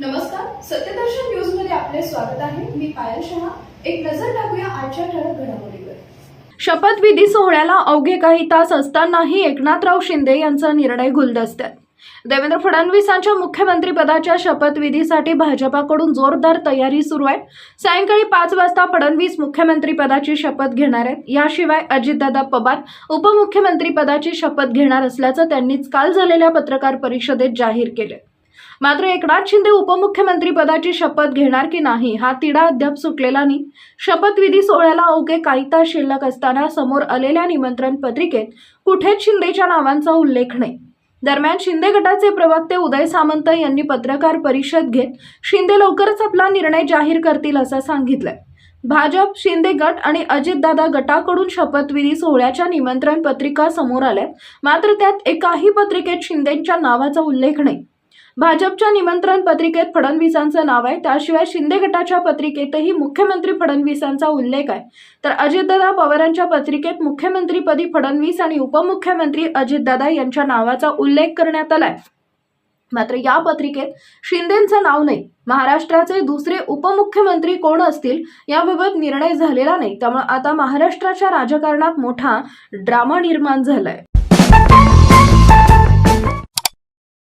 नमस्कार सत्यदर्शन न्यूजमध्ये आपले स्वागत आहे. मी पायल शहा. एक नजर टाकूया आजच्या ठळक घडामोडीवर. शपथविधी सोहळ्याला अवघे काही तास असतानाही एकनाथराव शिंदे यांचा निर्णय गुलदस्त्यात. देवेंद्र फडणवीसांच्या मुख्यमंत्रीपदाच्या शपथविधीसाठी भाजपाकडून जोरदार तयारी सुरू आहे. सायंकाळी पाच वाजता फडणवीस मुख्यमंत्रीपदाची शपथ घेणार आहेत. याशिवाय अजितदादा पवार उपमुख्यमंत्रीपदाची शपथ घेणार असल्याचं त्यांनीच काल झालेल्या पत्रकार परिषदेत जाहीर केले. मात्र एकनाथ शिंदे उपमुख्यमंत्री पदाची शपथ घेणार की नाही हा तिढा अद्याप सुटलेला नाही. शपथविधी सोहळ्याला अवघे काही तास शिल्लक असताना समोर आलेल्या निमंत्रण पत्रिकेत कुठेच शिंदेच्या नावांचा उल्लेख नाही. दरम्यान शिंदे गटाचे प्रवक्ते उदय सामंत यांनी पत्रकार परिषद घेत शिंदे लवकरच आपला निर्णय जाहीर करतील असं सांगितलंय. भाजप शिंदे गट आणि अजितदादा गटाकडून शपथविधी सोहळ्याच्या निमंत्रण पत्रिका समोर आल्यात मात्र त्यात एकाही पत्रिकेत शिंदेच्या नावाचा उल्लेख नाही. भाजपच्या निमंत्रण पत्रिकेत फडणवीसांचं नाव आहे. त्याशिवाय शिंदे गटाच्या पत्रिकेतही मुख्यमंत्री फडणवीसांचा उल्लेख आहे. तर अजितदादा पवारांच्या पत्रिकेत मुख्यमंत्रीपदी फडणवीस आणि उपमुख्यमंत्री अजितदादा यांच्या नावाचा उल्लेख करण्यात आलाय. मात्र या पत्रिकेत शिंदेचं नाव नाही. महाराष्ट्राचे दुसरे उपमुख्यमंत्री कोण असतील याबाबत निर्णय झालेला नाही. त्यामुळे आता महाराष्ट्राच्या राजकारणात मोठा ड्रामा निर्माण झालाय.